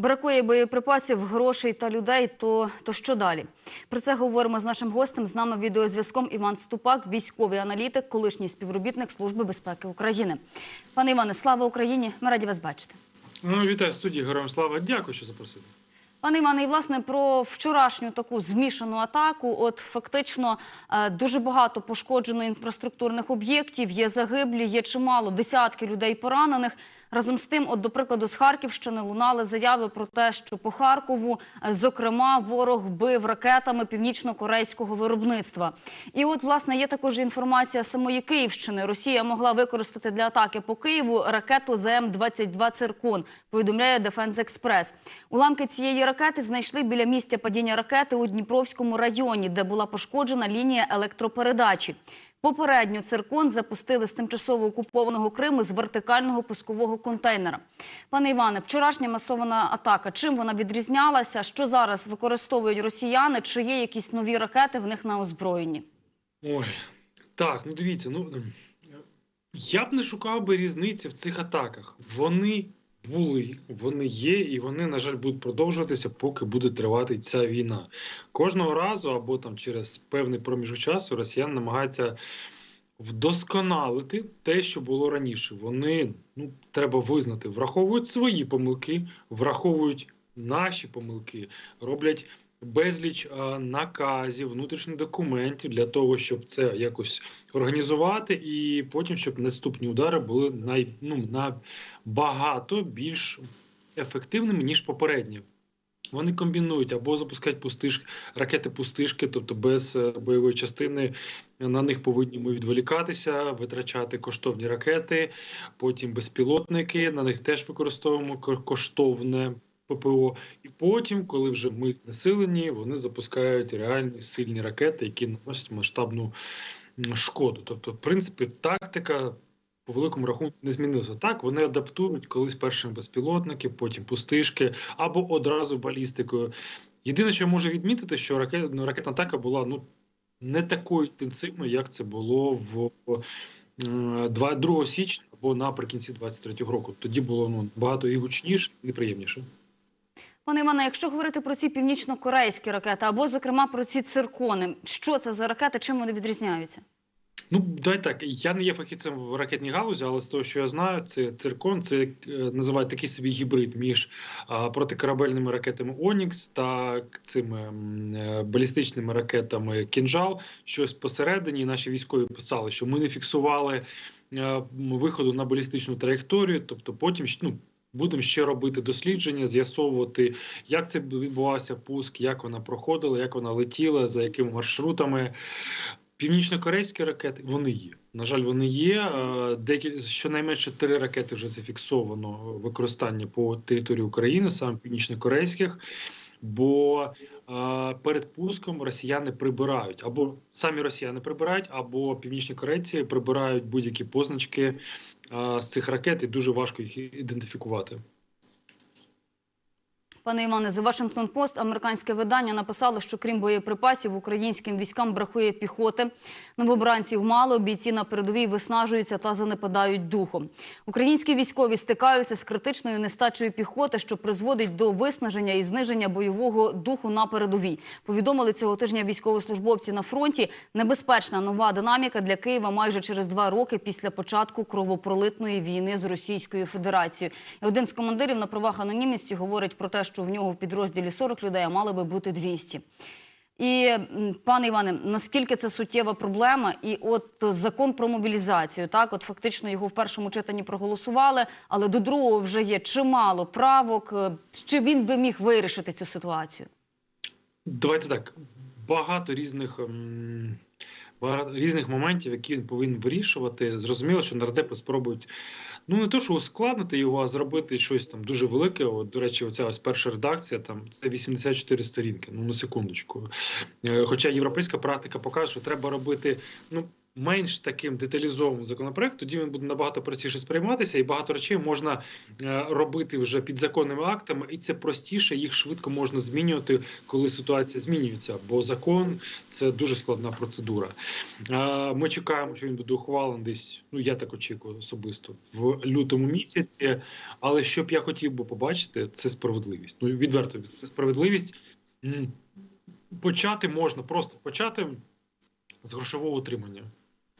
Бракує боєприпасів, грошей та людей. То, то що далі? Про це говоримо з нашим гостем. З нами відеозв'язком Іван Ступак, військовий аналітик, колишній співробітник Служби безпеки України. Пане Іване, слава Україні! Ми раді вас бачити. Ну, вітаю студії Героям Слава. Дякую, що запросили. Пане Іване, і власне про вчорашню таку змішану атаку. От фактично е, дуже багато пошкоджено інфраструктурних об'єктів. Є загиблі, є чимало десятки людей поранених. Разом з тим, от до прикладу, з Харківщини лунали заяви про те, що по Харкову, е, зокрема, ворог бив ракетами північно-корейського виробництва. І от власне є також інформація самої Київщини. Росія могла використати для атаки по Києву ракету ЗМ-22 «Циркон», повідомляє Дефенс Експрес. Уламки цієї ракети знайшли біля місця падіння ракети у Дніпровському районі, де була пошкоджена лінія електропередачі. Попередньо циркон запустили з тимчасово окупованого Криму з вертикального пускового контейнера. Пане Іване, вчорашня масована атака. Чим вона відрізнялася? Що зараз використовують росіяни? Чи є якісь нові ракети в них на озброєнні? Ой, так, ну дивіться, ну я б не шукав би різниці в цих атаках. Вони були, вони є, і вони, на жаль, будуть продовжуватися, поки буде тривати ця війна. Кожного разу або там через певний проміжок часу росіяни намагаються вдосконалити те, що було раніше. Вони ну треба визнати, враховують свої помилки, враховують наші помилки, роблять. Безліч наказів, внутрішніх документів для того, щоб це якось організувати, і потім, щоб наступні удари були най, ну, набагато більш ефективними ніж попередні. Вони комбінують або запускають пустиш, ракети пустишки, тобто без е, бойової частини. На них повинні ми відволікатися, витрачати коштовні ракети, потім безпілотники. На них теж використовуємо коштовне. ППО, і потім, коли вже ми знесилені, вони запускають реальні сильні ракети, які наносять масштабну шкоду. Тобто, в принципі, тактика по великому рахунку не змінилася. Так вони адаптують колись першими безпілотники, потім пустишки або одразу балістикою. Єдине, що я можу відмітити, що ракет, ну, ракетна атака була ну не такою інтенсивною, як це було в 2 січня або наприкінці 23-го року. Тоді було ну багато і гучніше, і неприємніше. Пане Іване, якщо говорити про ці північно-корейські ракети, або, зокрема, про ці циркони, що це за ракети, чим вони відрізняються? Ну, давай так. Я не є фахівцем в ракетній галузі, але з того, що я знаю, це циркон, це називають такий собі гібрид між а, протикорабельними ракетами Онікс та цими е, балістичними ракетами Кінжал. Щось посередині наші військові писали, що ми не фіксували виходу на балістичну траєкторію, тобто потім ну, Будемо ще робити дослідження, з'ясовувати, як це відбувався пуск, як вона проходила, як вона летіла, за якими маршрутами. Північно-корейські ракети вони є. На жаль, вони є. Деякі щонайменше три ракети вже зафіксовано використання по території України, саме північно-корейських. Бо е, перед пуском росіяни прибирають або самі росіяни прибирають, або північні корейці прибирають будь-які позначки з цих ракет, і дуже важко їх ідентифікувати. Пане Іване, The Washington Post, американське видання, написало, що крім боєприпасів українським військам бракує піхоти. Новобранців мало, бійці на передовій виснажуються та занепадають духом. Українські військові стикаються з критичною нестачею піхоти, що призводить до виснаження і зниження бойового духу на передовій. Повідомили цього тижня військовослужбовці на фронті. Небезпечна нова динаміка для Києва майже через два роки після початку кровопролитної війни з Російською Федерацією. І один з командирів на правах анонімності говорить про те, що в нього в підрозділі 40 людей, а мало би бути 200. І, пане Іване, наскільки це суттєва проблема? І от закон про мобілізацію, так, от фактично його в першому читанні проголосували, але до другого вже є чимало правок. Чи він би міг вирішити цю ситуацію? Давайте так. Багато різних. Різних моментів, які він повинен вирішувати. Зрозуміло, що нардепи спробують ну не то, що ускладнити його, а зробити щось там дуже велике. От, До речі, оця ось перша редакція, там це 84 сторінки. Ну на секундочку. Хоча європейська практика показує, що треба робити ну менш таким деталізованим законопроект, тоді він буде набагато простіше сприйматися, і багато речей можна е, робити вже підзаконними актами, і це простіше, їх швидко можна змінювати, коли ситуація змінюється. Бо закон це дуже складна процедура. Е, Ми чекаємо, що він буде ухвалений десь. Ну я так очікую особисто в лютому місяці. Але що б я хотів би побачити, це справедливість. Ну відверто, це справедливість. Почати можна просто почати з грошового утримання.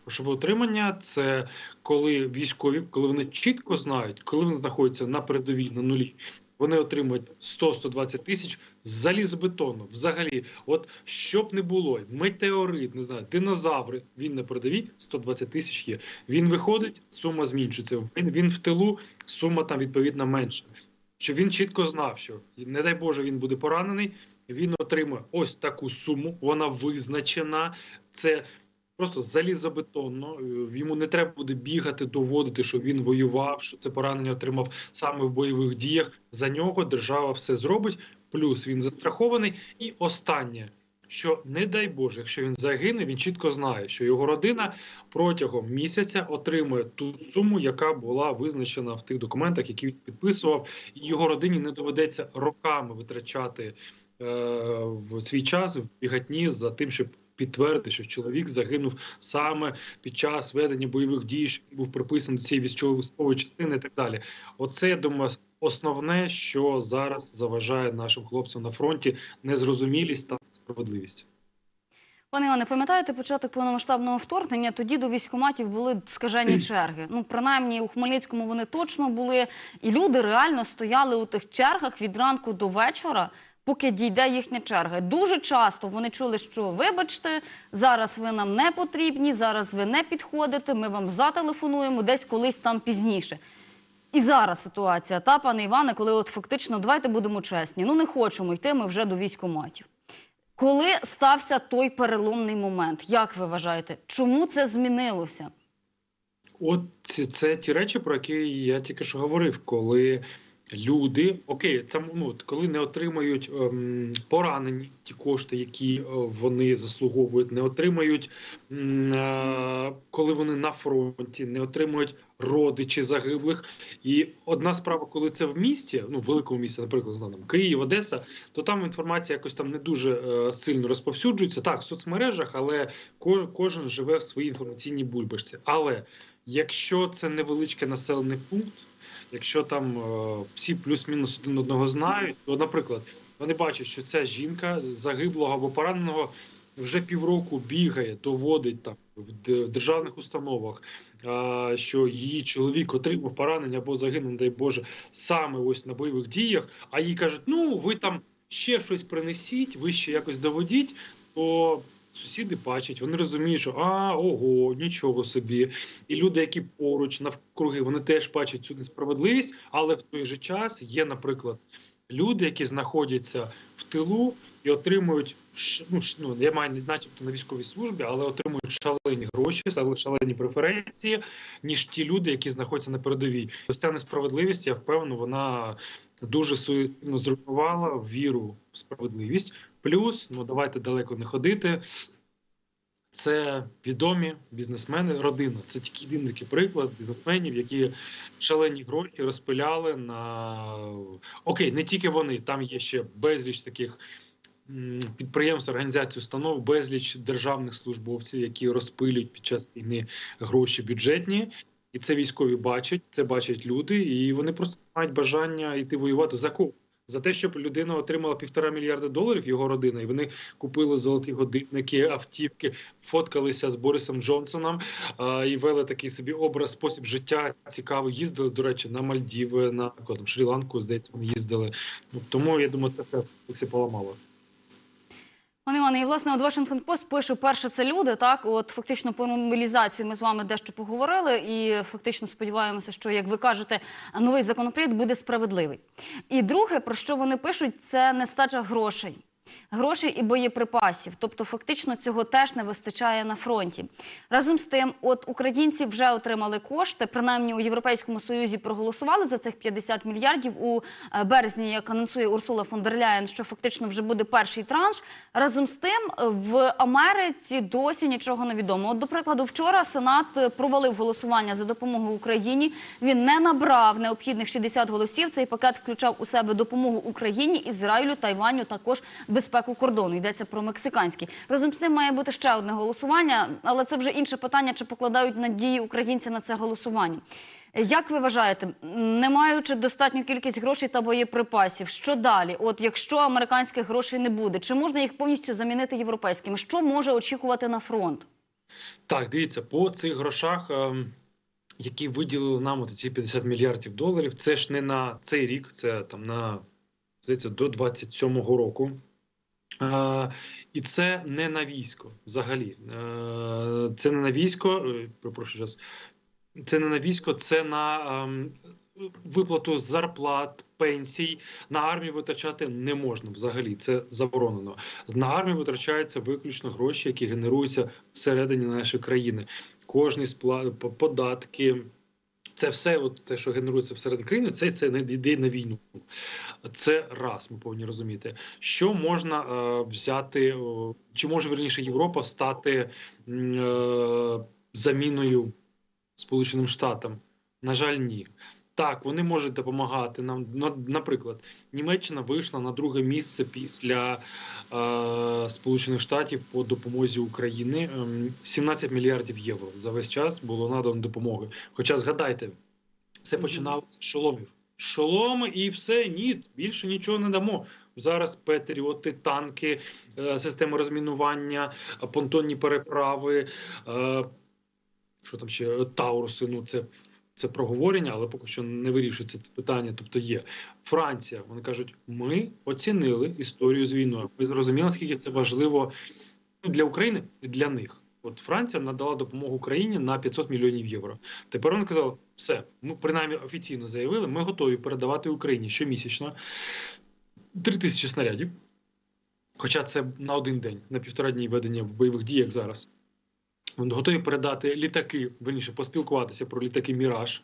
Грошове утримання це коли військові, коли вони чітко знають, коли вони знаходяться на передовій на нулі, вони отримують 100-120 тисяч залізобетонно. Взагалі, от щоб не було, метеорит, не знаю, динозаври, він на передовій 120 тисяч є. Він виходить, сума зменшується. Він, він в тилу, сума там відповідно менша. Що він чітко знав, що не дай Боже, він буде поранений. Він отримує ось таку суму, вона визначена. Це просто залізобетонно. Е, Йому не треба буде бігати, доводити, що він воював, що це поранення отримав саме в бойових діях. За нього держава все зробить. Плюс він застрахований. І останнє, що не дай Боже, якщо він загине, він чітко знає, що його родина протягом місяця отримує ту суму, яка була визначена в тих документах, які він підписував, і його родині не доведеться роками витрачати е, в свій час в бігатні за тим, щоб підтвердити, що чоловік загинув саме під час ведення бойових дій, що був приписаний до цієї військової частини, і так далі. Оце я думаю, основне, що зараз заважає нашим хлопцям на фронті незрозумілість та справедливість. Пане Іване, пам'ятаєте початок повномасштабного вторгнення? Тоді до військкоматів були скажені черги. Ну, принаймні у Хмельницькому вони точно були, і люди реально стояли у тих чергах від ранку до вечора, поки дійде їхня черга. Дуже часто вони чули, що вибачте, зараз ви нам не потрібні, зараз ви не підходите. Ми вам зателефонуємо десь колись там пізніше. І зараз ситуація, та пане Іване, коли от фактично давайте будемо чесні. Ну не хочемо йти ми вже до військкоматів. Коли стався той переломний момент, як ви вважаєте, чому це змінилося? От це ті речі, про які я тільки що говорив, коли люди, окей, це ну, коли не отримають ем, поранені ті кошти, які е, вони заслуговують, не отримають, е, коли вони на фронті, не отримують родичі загиблих. І одна справа, коли це в місті, ну в великому місті, наприклад, там, Київ, Одеса, то там інформація якось там не дуже е, сильно розповсюджується. Так, в соцмережах, але ко- кожен живе в своїй інформаційній бульбашці. Але Якщо це невеличкий населений пункт, якщо там е, всі плюс-мінус один одного знають, то, наприклад, вони бачать, що ця жінка загиблого або пораненого вже півроку бігає, доводить там в державних установах, е, що її чоловік отримав поранення або загинув, дай Боже, саме ось на бойових діях, а їй кажуть, ну ви там ще щось принесіть, ви ще якось доводіть, то сусіди бачать, вони розуміють, що а, ого, нічого собі. І люди, які поруч навкруги, вони теж бачать цю несправедливість, але в той же час є, наприклад, люди, які знаходяться в тилу і отримують ну, ну, я маю начебто на військовій службі, але отримують шалені гроші, але шалені преференції, ніж ті люди, які знаходяться на передовій. Ця несправедливість, я впевнений, вона дуже сильно зруйнувала віру в справедливість. Плюс, ну давайте далеко не ходити. Це відомі бізнесмени, родина. Це тільки один такий приклад бізнесменів, які шалені гроші розпиляли на окей, не тільки вони, там є ще безліч таких підприємств, організацій, установ, безліч державних службовців, які розпилюють під час війни гроші бюджетні. І це військові бачать, це бачать люди, і вони просто мають бажання йти воювати за кого? За те, щоб людина отримала півтора мільярда доларів, його родина, і вони купили золоті годинники, автівки, фоткалися з Борисом Джонсоном а, і вели такий собі образ, спосіб життя цікавий. Їздили, до речі, на Мальдіви, на Шрі-Ланку, здається, вони їздили. Тому я думаю, це все поламало. Пане Іване, і власне от Washington Post пише, перше це люди. Так, от фактично про мобілізацію ми з вами дещо поговорили, і фактично сподіваємося, що як ви кажете, новий законопроєкт буде справедливий. І друге, про що вони пишуть, це нестача грошей. Грошей і боєприпасів. Тобто, фактично цього теж не вистачає на фронті. Разом з тим, от українці вже отримали кошти, принаймні у Європейському Союзі проголосували за цих 50 мільярдів у е, березні, як анонсує Урсула фон дер Ляєн, що фактично вже буде перший транш. Разом з тим, е, в Америці досі нічого не відомо. От, до прикладу, вчора Сенат е, провалив голосування за допомогу Україні. Він не набрав необхідних 60 голосів. Цей пакет включав у себе допомогу Україні, Ізраїлю, Тайваню, також безпеку кордону. Йдеться про мексиканський. Разом з тим має бути ще одне голосування, але це вже інше питання, чи покладають надії українці на це голосування. Як ви вважаєте, не маючи достатню кількість грошей та боєприпасів, що далі? От якщо американських грошей не буде, чи можна їх повністю замінити європейськими? Що може очікувати на фронт? Так, дивіться, по цих грошах, ем, які виділили нам от ці 50 мільярдів доларів, це ж не на цей рік, це там на здається, до 27-го року. Е, і це не на військо взагалі. Е, це не на військо, е, перепрошую зараз. Це не на військо, це на ем, виплату зарплат, пенсій. На армію витрачати не можна взагалі. Це заборонено. На армію витрачаються виключно гроші, які генеруються всередині нашої країни. Кожні спла... по- податки. Це все, от те, що генерується всередині країни, це, це не йде на війну. Це раз, ми повинні розуміти. Що можна е, взяти, о, чи може верніше Європа стати е, заміною Сполученим Штатам? На жаль, ні. Так, вони можуть допомагати нам. Наприклад, Німеччина вийшла на друге місце після е, Сполучених Штатів по допомозі Україні. Ем, 17 мільярдів євро за весь час було надано допомоги. Хоча згадайте, все починалося з шоломів. Шоломи і все, ні, більше нічого не дамо. Зараз патріоти, танки, е, системи розмінування, понтонні переправи, е, що там ще е, Тауруси. Ну це, це проговорення, але поки що не вирішується це питання. Тобто є Франція. Вони кажуть, ми оцінили історію з війною. Ми зрозуміли, наскільки це важливо ну, для України і для них. От Франція надала допомогу Україні на 500 мільйонів євро. Тепер вони казали, все, ми принаймні офіційно заявили, ми готові передавати Україні щомісячно 3 тисячі снарядів. Хоча це на один день, на півтора дні ведення бойових дій, як зараз. Готові передати літаки, верніше поспілкуватися про літаки Міраж.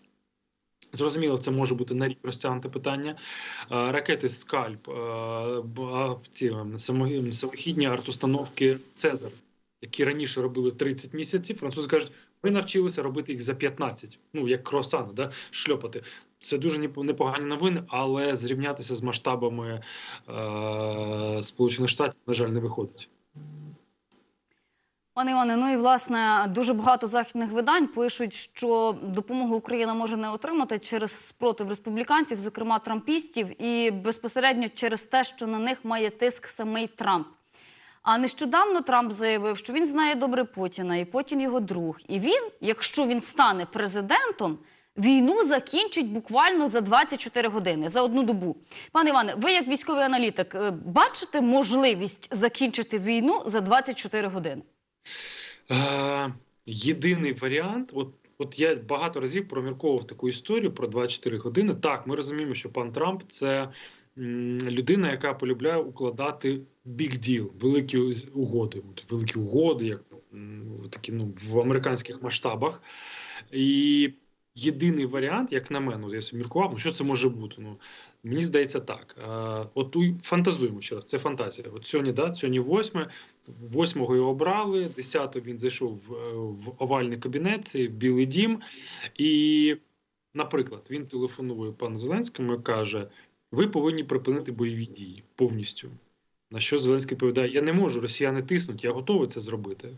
Зрозуміло, це може бути на рік розтягнуте питання. Е, Ракети Скальп, е, ці само- самохідні артустановки Цезар, які раніше робили 30 місяців. Французи кажуть, ви навчилися робити їх за 15, ну як круасани, да, шльопати. Це дуже непо- непогані новини, але зрівнятися з масштабами е, Сполучених Штатів, на жаль, не виходить. Пане Іване, ну і власне дуже багато західних видань пишуть, що допомогу Україна може не отримати через спротив республіканців, зокрема трампістів, і безпосередньо через те, що на них має тиск самий Трамп. А нещодавно Трамп заявив, що він знає добре Путіна, і Путін його друг. І він, якщо він стане президентом, війну закінчить буквально за 24 години, за одну добу. Пане Іване, ви як військовий аналітик, е, бачите можливість закінчити війну за 24 години? Е, єдиний варіант, от, от я багато разів промірковував таку історію про 24 години. Так, ми розуміємо, що пан Трамп це людина, яка полюбляє укладати big deal, великі угоди, великі угоди, як такі ну, в американських масштабах. І єдиний варіант, як на мене, от я собі міркував, ну що це може бути? Ну, мені здається так. Е, от фантазуємо ще раз, це фантазія. От сьогодні, да, сьогодні восьме. Восьмого його обрали, 10-го він зайшов в, е, в овальний кабінет, це Білий Дім. І, наприклад, він телефонує пану Зеленському і каже: ви повинні припинити бойові дії повністю. На що Зеленський відповідає: Я не можу, росіяни тиснуть, я готовий це зробити.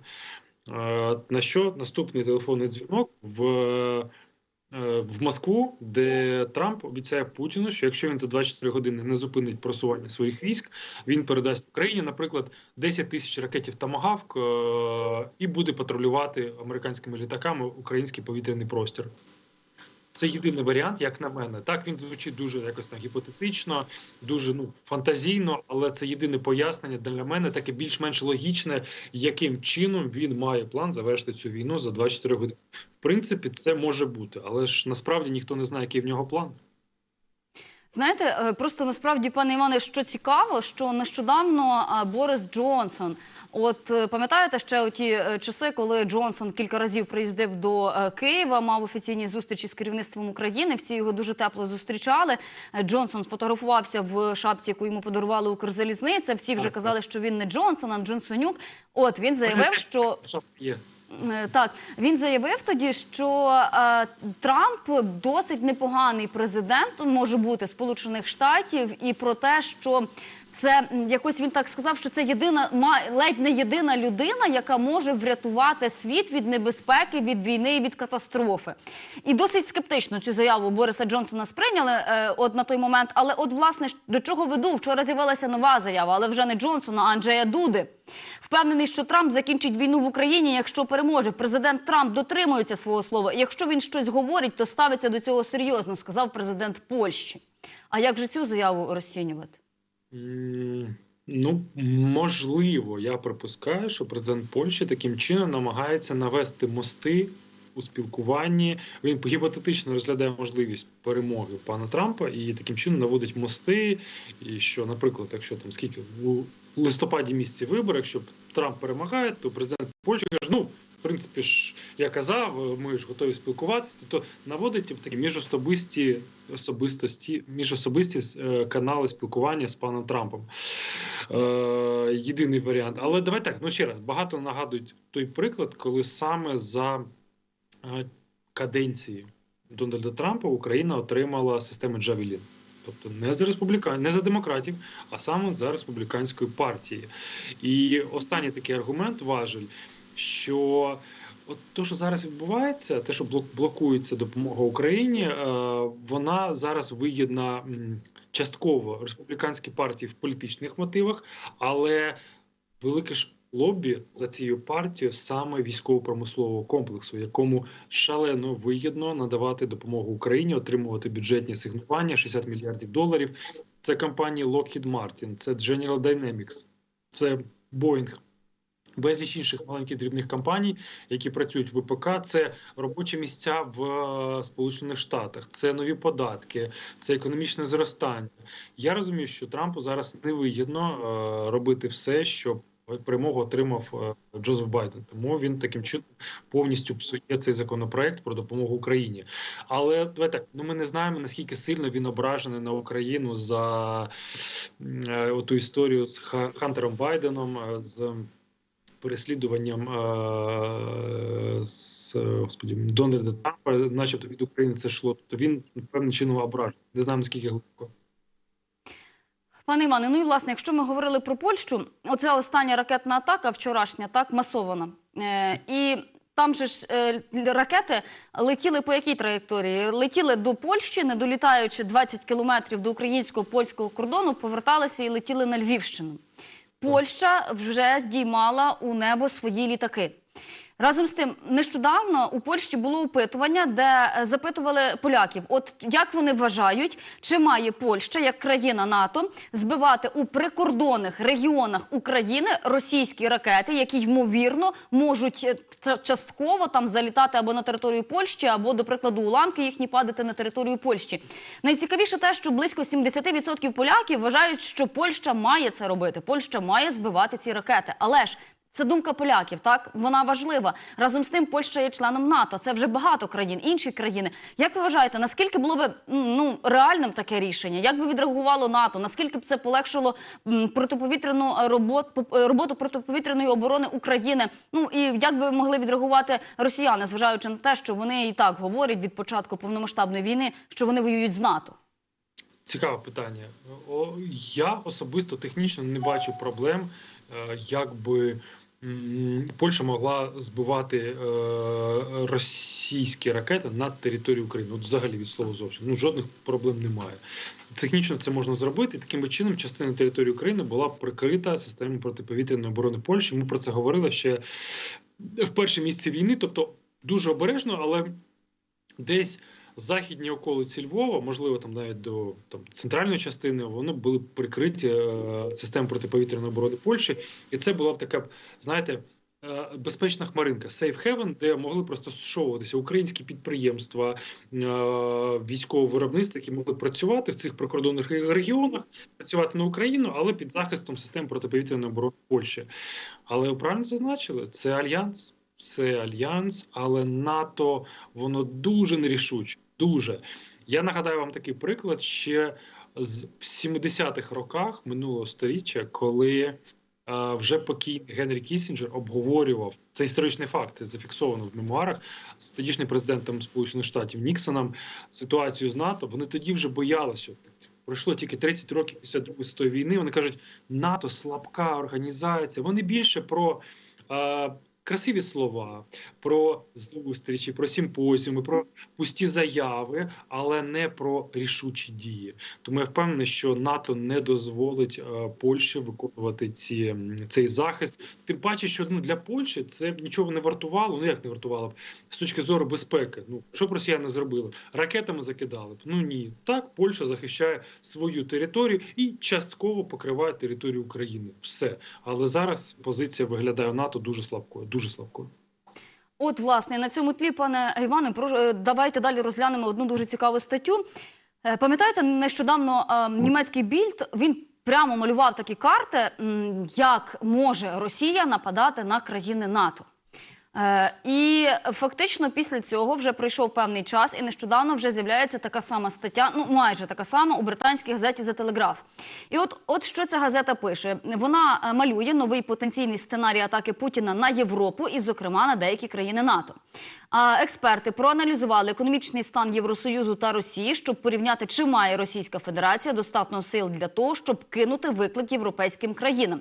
Е, На що наступний телефонний дзвінок в, в Москву, де Трамп обіцяє Путіну, що якщо він за 24 години не зупинить просування своїх військ, він передасть Україні, наприклад, 10 тисяч ракетів Томагавк е, і буде патрулювати американськими літаками український повітряний простір. Це єдиний варіант, як на мене. Так він звучить дуже якось там гіпотетично, дуже ну фантазійно, але це єдине пояснення для мене, таке більш-менш логічне, яким чином він має план завершити цю війну за 24 години. В принципі, це може бути, але ж насправді ніхто не знає, який в нього план. Знаєте, е, просто насправді, пане Іване, що цікаво, що нещодавно е, Борис Джонсон. От е, пам'ятаєте ще оті е, часи, коли Джонсон кілька разів приїздив до е, Києва, мав офіційні зустрічі з керівництвом України. Всі його дуже тепло зустрічали. Джонсон фотографувався в шапці, яку йому подарували Укрзалізниця. Всі вже казали, що він не Джонсон, а Джонсонюк. От він заявив, що Так, він заявив тоді, що е, Трамп досить непоганий президент може бути Сполучених Штатів, і про те, що це якось він так сказав, що це єдина ледь не єдина людина, яка може врятувати світ від небезпеки, від війни і від катастрофи. І досить скептично цю заяву Бориса Джонсона сприйняли е, от на той момент. Але от власне до чого веду? Вчора з'явилася нова заява, але вже не Джонсона, а Анджея Дуди. Впевнений, що Трамп закінчить війну в Україні, якщо переможе. Президент Трамп дотримується свого слова. Якщо він щось говорить, то ставиться до цього серйозно, сказав президент Польщі. А як же цю заяву розцінювати? Ну, можливо, я припускаю, що президент Польщі таким чином намагається навести мости у спілкуванні. Він гіпотетично розглядає можливість перемоги пана Трампа і таким чином наводить мости. І що, наприклад, якщо там скільки у листопаді місяці вибори, якщо Трамп перемагає, то президент Польщі каже, ну. В принципі ж я казав, ми ж готові спілкуватися. Тобто наводить такі міжособисті особистості, міжособисті е, канали спілкування з паном Трампом. Е, єдиний варіант. Але давай так, ну ще раз, багато нагадують той приклад, коли саме за е, каденції Дональда Трампа Україна отримала систему Джавелін. Тобто не за республікан, не за демократів, а саме за республіканської партії. І останній такий аргумент важель, що от те, що зараз відбувається, те, що блокується допомога Україні, е, вона зараз вигідна частково республіканській партії в політичних мотивах, але велике ж лобі за цією партією саме військово-промислового комплексу, якому шалено вигідно надавати допомогу Україні, отримувати бюджетні сигнування 60 мільярдів доларів. Це компанії Lockheed Martin, це General Dynamics, це Boeing. Безліч інших маленьких дрібних компаній, які працюють в ВПК, це робочі місця в е, Сполучених Штатах, це нові податки, це економічне зростання. Я розумію, що Трампу зараз невигідно е, робити все, щоб перемогу отримав е, Джозеф Байден. Тому він таким чином повністю псує цей законопроект про допомогу Україні. Але давай так, ну ми не знаємо наскільки сильно він ображений на Україну за ту історію з Ха- Хантером Байденом. з переслідуванням е, з господі Дональда Трампа, начебто від України це йшло. Тобто він певним чином ображений. Не знаємо наскільки глибоко. Пане Іване, ну і власне, якщо ми говорили про Польщу, оця остання ракетна атака, вчорашня, так масована. Е, і там же ж е, ракети летіли по якій траєкторії? Летіли до Польщі, не долітаючи 20 кілометрів до українського польського кордону, поверталися і летіли на Львівщину. Польща вже здіймала у небо свої літаки. Разом з тим, нещодавно у Польщі було опитування, де е, запитували поляків: от як вони вважають, чи має Польща як країна НАТО збивати у прикордонних регіонах України російські ракети, які ймовірно можуть е, частково там залітати або на територію Польщі, або, до прикладу, уламки їхні падати на територію Польщі. Найцікавіше те, що близько 70% поляків вважають, що Польща має це робити. Польща має збивати ці ракети, але ж. Це думка поляків, так вона важлива. Разом з тим, Польща є членом НАТО. Це вже багато країн, інші країни. Як ви вважаєте, наскільки було б ну реальним таке рішення? Як би відреагувало НАТО? Наскільки б це полегшило протиповітряну е, роботу, роботу протиповітряної оборони України? Ну і як би могли відреагувати росіяни, зважаючи на те, що вони і так говорять від початку повномасштабної війни, що вони воюють з НАТО? Цікаве питання. Я особисто технічно не бачу проблем, е, як би м, Польща могла збивати е, російські ракети над територією України. От взагалі від слова зовсім. Ну жодних проблем немає. Технічно це можна зробити. Таким чином, частина території України була прикрита системою протиповітряної оборони Польщі. Ми про це говорили ще в перші місяці війни, тобто дуже обережно, але десь західні околиці Львова, можливо, там навіть до там, центральної частини, вони були прикриті е, системою протиповітряної оборони Польщі, і це була б така, знаєте, е, безпечна хмаринка Safe Haven, де могли просто зшовуватися українські підприємства е, військового виробництва, які могли працювати в цих прикордонних регіонах, працювати на Україну, але під захистом систем протиповітряної оборони Польщі. Але ви правильно зазначили, це альянс. Це альянс, але НАТО воно дуже нерішуче. Дуже я нагадаю вам такий приклад ще з в 70-х роках минулого століття, коли е, вже покійний Генрі Кісінджер обговорював це історичний факт, зафіксовано в мемуарах з тодішнім президентом Сполучених Штатів Ніксоном ситуацію з НАТО. Вони тоді вже боялися. Пройшло тільки 30 років після Другої світової війни. Вони кажуть, НАТО слабка організація. Вони більше про е, красиві слова, про зустрічі, про симпозіуми, про пусті заяви, але не про рішучі дії. Тому я впевнений, що НАТО не дозволить е, Польщі виконувати ці цей захист. Тим паче, що ну для Польщі це нічого не вартувало. Ну як не вартувало б з точки зору безпеки. Ну що б росіяни зробили? Ракетами закидали б. Ну ні, так Польща захищає свою територію і частково покриває територію України. Все, але зараз позиція виглядає НАТО дуже слабкою. Дуже слабкою. От, власне, на цьому тлі, пане Іване, е, давайте далі розглянемо одну дуже цікаву статтю. Е, Пам'ятаєте, нещодавно е, німецький більд він прямо малював такі карти, як може Росія нападати на країни НАТО. Е, І фактично після цього вже пройшов певний час, і нещодавно вже з'являється така сама стаття, ну майже така сама у британській газеті «За Телеграф». І от, от що ця газета пише: вона е, малює новий потенційний сценарій атаки Путіна на Європу і, зокрема, на деякі країни НАТО. А експерти проаналізували економічний стан Євросоюзу та Росії, щоб порівняти, чи має Російська Федерація достатньо сил для того, щоб кинути виклик європейським країнам.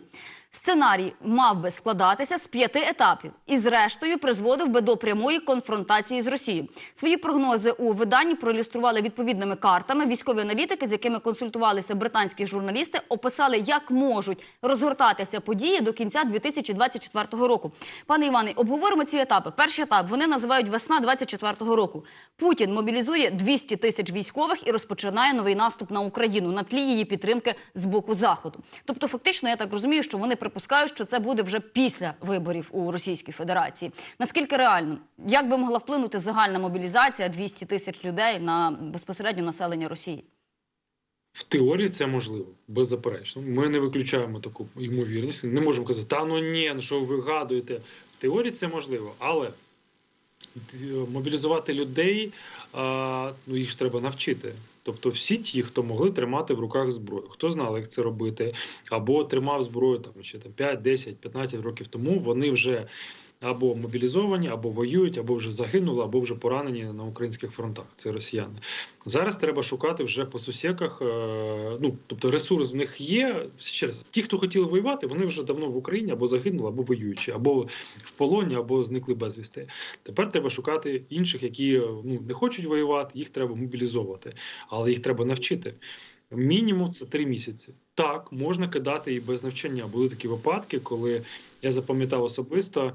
Сценарій мав би складатися з п'яти етапів і, зрештою, призводив би до прямої конфронтації з Росією. Свої прогнози у виданні проілюстрували відповідними картами. Військові аналітики, з якими консультувалися британські журналісти, описали, як можуть розгортатися події до кінця 2024 року. Пане Іване, обговоримо ці етапи. Перший етап вони називають весна 2024 року. Путін мобілізує 200 тисяч військових і розпочинає новий наступ на Україну на тлі її підтримки з боку заходу. Тобто, фактично, я так розумію, що вони припускають, що це буде вже після виборів у Російській Федерації. Наскільки реально, як би могла вплинути загальна мобілізація 200 тисяч людей на безпосередньо населення Росії? В теорії це можливо, беззаперечно. Ми не виключаємо таку ймовірність. Не можемо казати, та ну ні, ну що ви вигадуєте. В теорії це можливо, але мобілізувати людей, ну їх ж треба навчити. Тобто всі ті, хто могли тримати в руках зброю, хто знав, як це робити, або тримав зброю там ще там 5, 10, 15 років тому, вони вже або мобілізовані, або воюють, або вже загинули, або вже поранені на українських фронтах. Це росіяни. Зараз треба шукати вже по сусіках. е, Ну тобто ресурс в них є. Ще раз, ті, хто хотіли воювати, вони вже давно в Україні або загинули, або воюючі, або в полоні, або зникли безвісти. Тепер треба шукати інших, які ну не хочуть воювати. Їх треба мобілізовувати, але їх треба навчити. Мінімум це три місяці. Так, можна кидати і без навчання. Були такі випадки, коли я запам'ятав особисто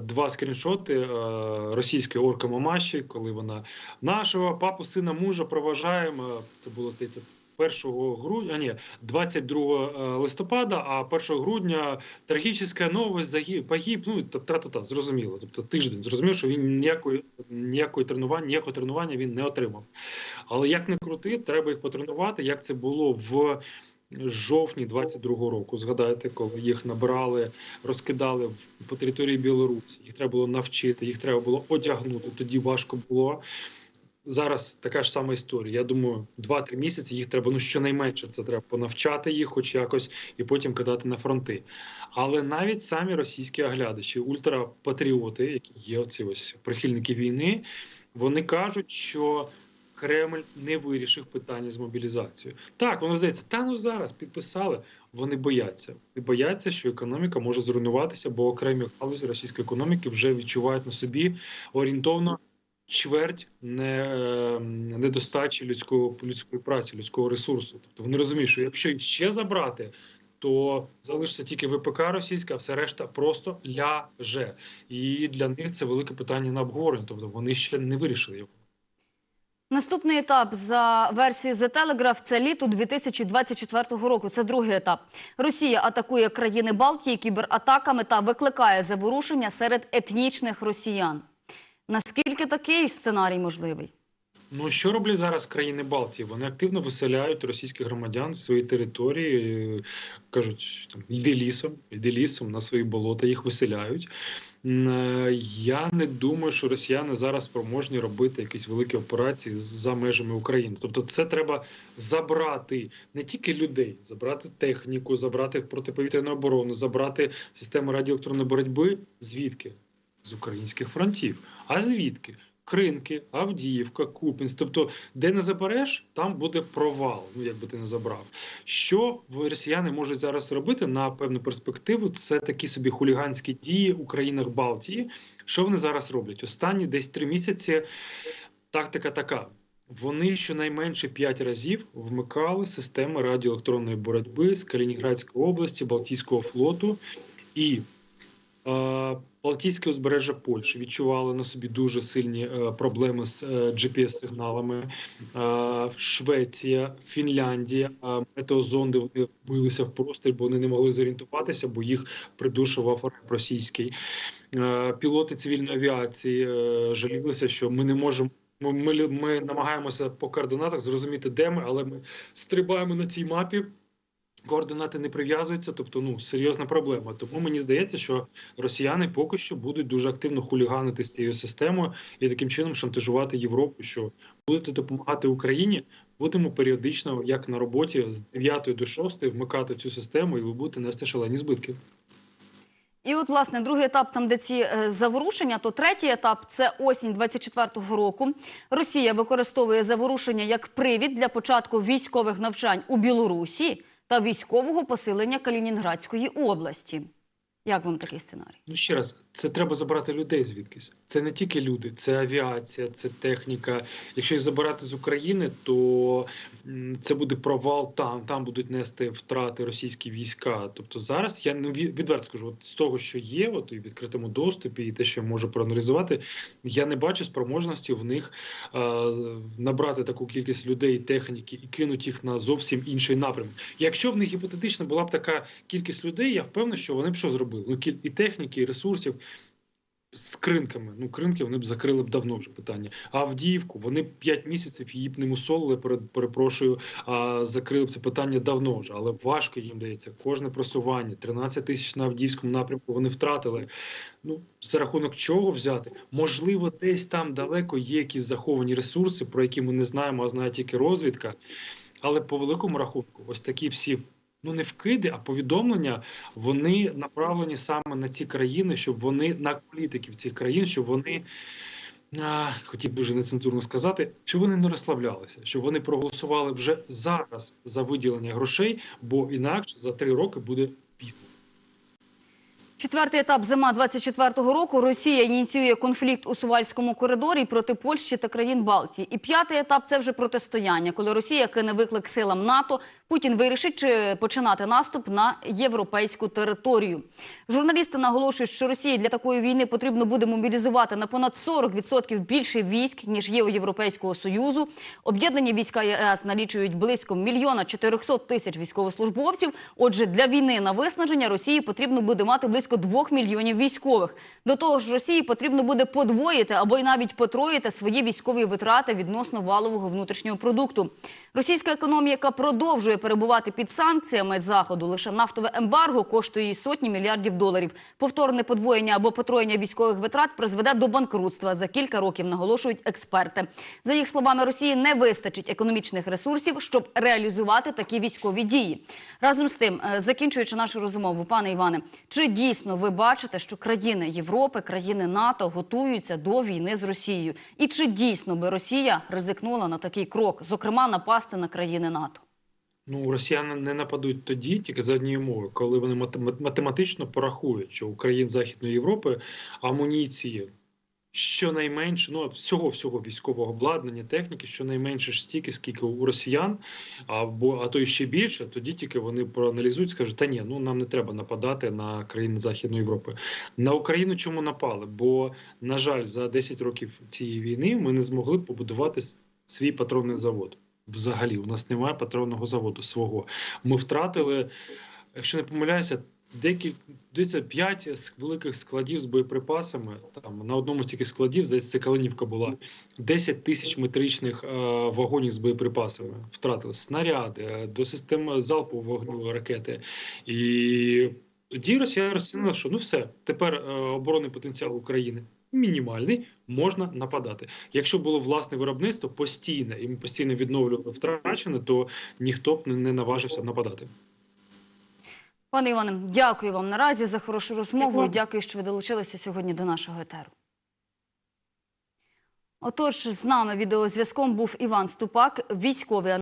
два скріншоти е, російської орка Мамаші, коли вона нашого папу, сина мужа проважаємо. Це було здається. 1 грудня, а ні, 22 листопада, а 1 грудня трагічна новость, загиб, погиб, ну та та та та зрозуміло. Тобто тиждень зрозумів, що він ніякої ніякої тренування, ніякого тренування він не отримав. Але як не крути, треба їх потренувати, як це було в жовтні 22-го року. Згадайте, коли їх набирали, розкидали по території Білорусі. Їх треба було навчити, їх треба було одягнути. Тоді важко було. Зараз така ж сама історія. Я думаю, 2-3 місяці їх треба ну щонайменше. Це треба понавчати їх, хоч якось, і потім кидати на фронти. Але навіть самі російські оглядачі, ультрапатріоти, які є оці ось прихильники війни, вони кажуть, що Кремль не вирішив питання з мобілізацією. Так, воно здається, та ну зараз підписали. Вони бояться. Вони бояться, що економіка може зруйнуватися, бо окремі галузі російської економіки вже відчувають на собі орієнтовно чверть не, е, недостачі людського людської праці, людського ресурсу. Тобто вони розуміють, що якщо ще забрати. То залишиться тільки ВПК російська, а все решта просто ляже. І для них це велике питання на обговорення. Тобто вони ще не вирішили його. Наступний етап за версією The Telegraph – це літо 2024 року. Це другий етап. Росія атакує країни Балтії кібератаками та викликає заворушення серед етнічних росіян. Наскільки такий сценарій можливий? Ну що роблять зараз країни Балтії? Вони активно виселяють російських громадян з своєї території, е, кажуть, там йди лісом, йди лісом на свої болота, їх виселяють. Е, Я не думаю, що росіяни зараз спроможні робити якісь великі операції за межами України. Тобто, це треба забрати не тільки людей, забрати техніку, забрати протиповітряну оборону, забрати систему радіоелектронної боротьби. Звідки? З українських фронтів. А звідки? Кринки, Авдіївка, Купінськ. Тобто, де не забереш, там буде провал. Ну якби ти не забрав. Що росіяни можуть зараз робити на певну перспективу? Це такі собі хуліганські дії у країнах Балтії. Що вони зараз роблять? Останні десь три місяці тактика така. Вони щонайменше п'ять разів вмикали системи радіоелектронної боротьби з Калінінградської області, Балтійського флоту і Балтійське узбережжя Польщі відчували на собі дуже сильні е, проблеми з е, GPS-сигналами. Е, Швеція, Фінляндія, е, метеозонди вони билися в простір, бо вони не могли зорієнтуватися, бо їх придушував російський. Е, Пілоти цивільної авіації е, жалілися, що ми не можемо. Ми, ми, ми намагаємося по координатах зрозуміти, де ми, але ми стрибаємо на цій мапі. Координати не прив'язуються, тобто ну серйозна проблема. Тому мені здається, що росіяни поки що будуть дуже активно хуліганити з цією системою і таким чином шантажувати Європу. Що будете допомагати Україні, будемо періодично, як на роботі, з 9 до 6 вмикати цю систему, і ви будете нести шалені збитки. І от, власне, другий етап, там де ці е, заворушення, то третій етап це осінь 24-го року. Росія використовує заворушення як привід для початку військових навчань у Білорусі та військового посилення Калінінградської області. Як вам такий сценарій? Ну ще раз, це треба забрати людей звідкись. Це не тільки люди, це авіація, це техніка. Якщо їх забирати з України, то це буде провал там. Там будуть нести втрати російські війська. Тобто зараз я ну відверто скажу, от з того, що є, от і відкритому доступі, і те, що я можу проаналізувати, я не бачу спроможності в них е, набрати таку кількість людей, техніки і кинути їх на зовсім інший напрямок. Якщо в них гіпотетично була б така кількість людей, я впевнений, що вони б що зробили? Ну і техніки, і ресурсів. З кринками, ну кринки вони б закрили б давно вже питання. А Авдіївку вони б 5 місяців її б не мусолили, пере- перепрошую, а закрили б це питання давно вже. Але важко їм дається кожне просування. 13 тисяч на Авдіївському напрямку вони втратили. Ну за рахунок чого взяти? Можливо, десь там далеко є якісь заховані ресурси, про які ми не знаємо, а знає тільки розвідка. Але по великому рахунку, ось такі всі ну не вкиди, а повідомлення вони направлені саме на ці країни, щоб вони на політиків цих країн, щоб вони. А, хотів вже нецензурно сказати, що вони не розслаблялися, що вони проголосували вже зараз за виділення грошей, бо інакше за три роки буде пізно. Четвертий етап зима 24-го року. Росія ініціює конфлікт у Сувальському коридорі проти Польщі та країн Балтії. І п'ятий етап це вже протистояння, коли Росія кине виклик силам НАТО. Путін вирішить, чи починати наступ на європейську територію. Журналісти наголошують, що Росії для такої війни потрібно буде мобілізувати на понад 40% більше військ ніж є у Європейського союзу. Об'єднані війська ЄС налічують близько мільйона 400 тисяч військовослужбовців. Отже, для війни на виснаження Росії потрібно буде мати близько 2 мільйонів військових. До того ж, Росії потрібно буде подвоїти або й навіть потроїти свої військові витрати відносно валового внутрішнього продукту. Російська економіка продовжує перебувати під санкціями заходу. Лише нафтове ембарго коштує їй сотні мільярдів доларів. Повторне подвоєння або потроєння військових витрат призведе до банкрутства за кілька років, наголошують експерти. За їх словами, Росії не вистачить економічних ресурсів, щоб реалізувати такі військові дії. Разом з тим, е, закінчуючи нашу розмову, пане Іване, чи дійсно ви бачите, що країни Європи, країни НАТО готуються до війни з Росією? І чи дійсно би Росія ризикнула на такий крок, зокрема напасти на країни НАТО? Ну, росіяни не нападуть тоді, тільки за однією мовою, коли вони матем- математично порахують, що у країн Західної Європи амуніції щонайменше, ну всього всього військового обладнання, техніки, щонайменше ж стільки, скільки у росіян, або а то і ще більше, тоді тільки вони проаналізують, скажуть, та ні, ну нам не треба нападати на країни Західної Європи. На Україну чому напали? Бо, на жаль, за 10 років цієї війни ми не змогли побудувати свій патронний завод. Взагалі, у нас немає патронного заводу свого. Ми втратили, якщо не помиляюся, декілька п'ять великих складів з боєприпасами. Там на одному тільки складів, здається, Калинівка була. 10 тисяч метричних е, вагонів з боєприпасами втратили снаряди е, до систем залпового вогню ракети. І тоді Росія розцінила, що ну все, тепер е, оборонний потенціал України мінімальний, можна нападати. Якщо було власне виробництво постійне, і ми постійно відновлювали втрачене, то ніхто б не- наважився нападати. Пане Іване, дякую вам наразі за хорошу розмову. Дякую. Дякую, що ви долучилися сьогодні до нашого етеру. Отож, з нами відеозв'язком був Іван Ступак, військовий